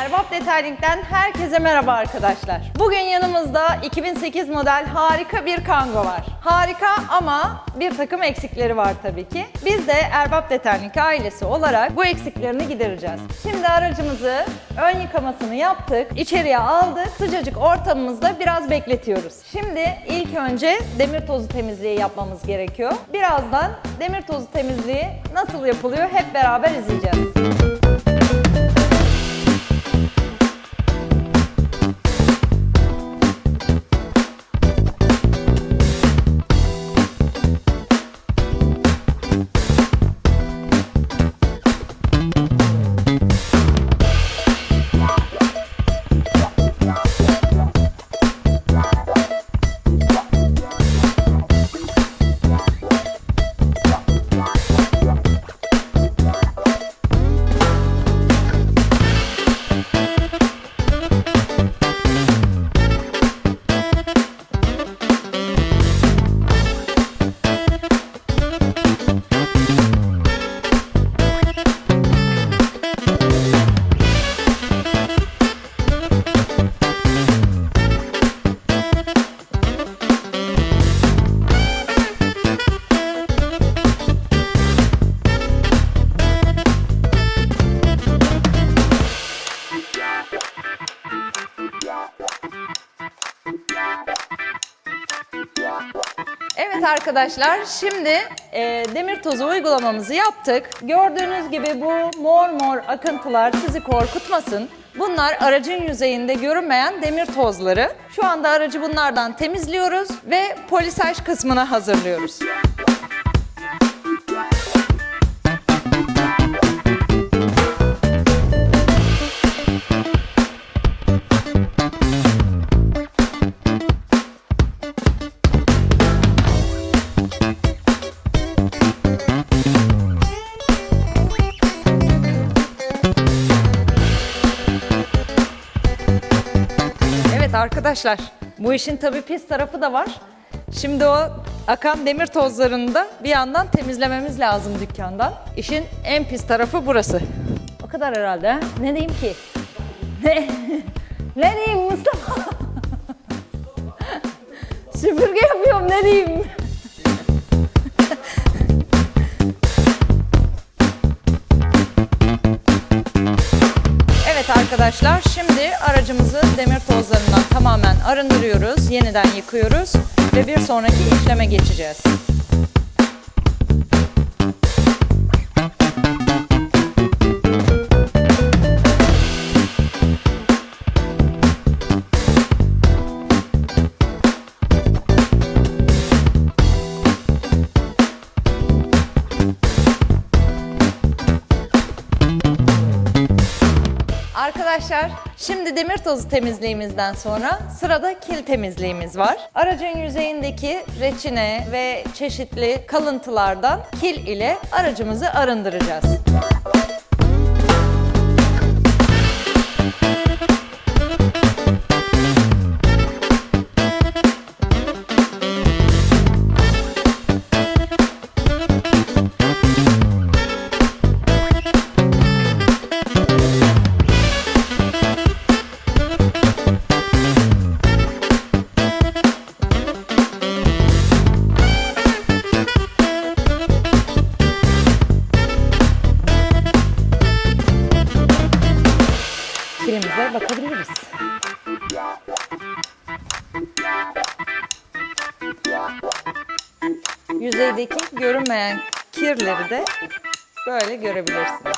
Erbap Detailing'den herkese merhaba arkadaşlar. Bugün yanımızda 2008 model harika bir Kango var. Harika ama bir takım eksikleri var tabii ki. Biz de Erbap Detailing ailesi olarak bu eksiklerini gidereceğiz. Şimdi aracımızı ön yıkamasını yaptık, içeriye aldık. Sıcacık ortamımızda biraz bekletiyoruz. Şimdi ilk önce demir tozu temizliği yapmamız gerekiyor. Birazdan demir tozu temizliği nasıl yapılıyor hep beraber izleyeceğiz. Arkadaşlar şimdi e, demir tozu uygulamamızı yaptık. Gördüğünüz gibi bu mor mor akıntılar sizi korkutmasın. Bunlar aracın yüzeyinde görünmeyen demir tozları. Şu anda aracı bunlardan temizliyoruz ve polisaj kısmına hazırlıyoruz. Arkadaşlar, bu işin tabii pis tarafı da var. Şimdi o akan demir tozlarını da bir yandan temizlememiz lazım dükkandan. İşin en pis tarafı burası. O kadar herhalde. ha? Ne diyeyim ki? Ne? ne diyeyim Mustafa? Süpürge yapıyorum ne diyeyim? Evet arkadaşlar şimdi aracımızı demir tozlarından tamamen arındırıyoruz, yeniden yıkıyoruz ve bir sonraki işleme geçeceğiz. Arkadaşlar şimdi demir tozu temizliğimizden sonra sırada kil temizliğimiz var. Aracın yüzeyindeki reçine ve çeşitli kalıntılardan kil ile aracımızı arındıracağız. Yüzeydeki görünmeyen kirleri de böyle görebilirsiniz.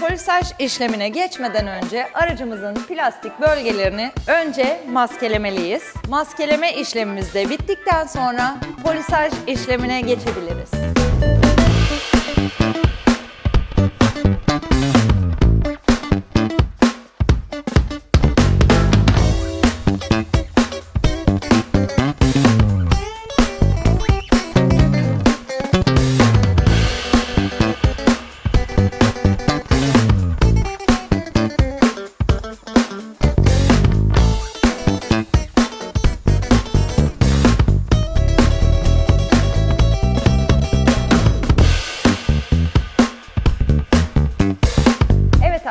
Polisaj işlemine geçmeden önce aracımızın plastik bölgelerini önce maskelemeliyiz. Maskeleme işlemimiz de bittikten sonra polisaj işlemine geçebiliriz.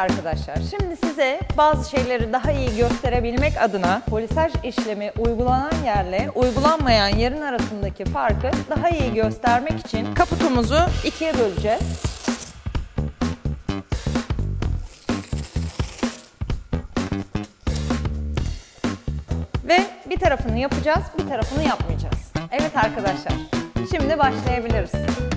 Arkadaşlar, şimdi size bazı şeyleri daha iyi gösterebilmek adına polisaj işlemi uygulanan yerle uygulanmayan yerin arasındaki farkı daha iyi göstermek için kaputumuzu ikiye böleceğiz. Ve bir tarafını yapacağız, bir tarafını yapmayacağız. Evet arkadaşlar, şimdi başlayabiliriz.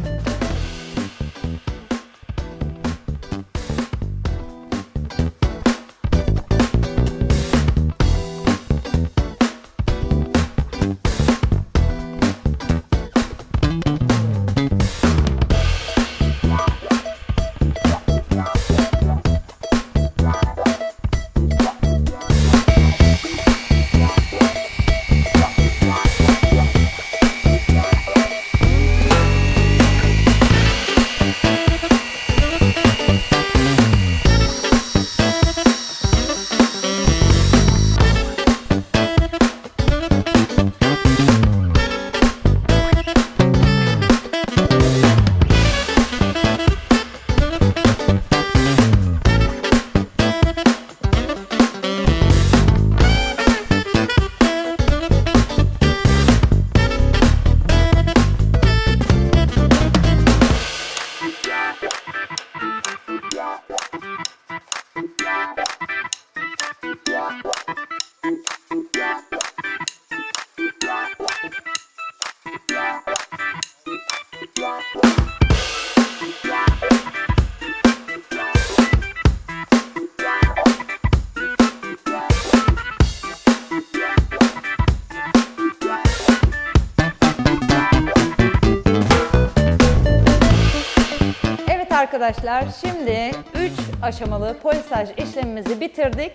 Arkadaşlar şimdi 3 aşamalı polisaj işlemimizi bitirdik.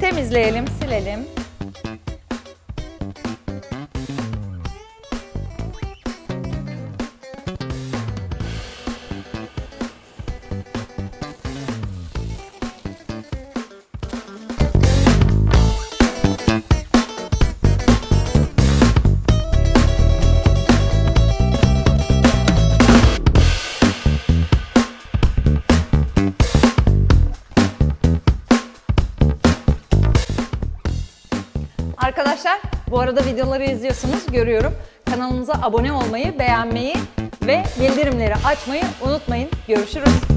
Temizleyelim, silelim. Arkadaşlar bu arada videoları izliyorsunuz görüyorum. Kanalımıza abone olmayı, beğenmeyi ve bildirimleri açmayı unutmayın. Görüşürüz.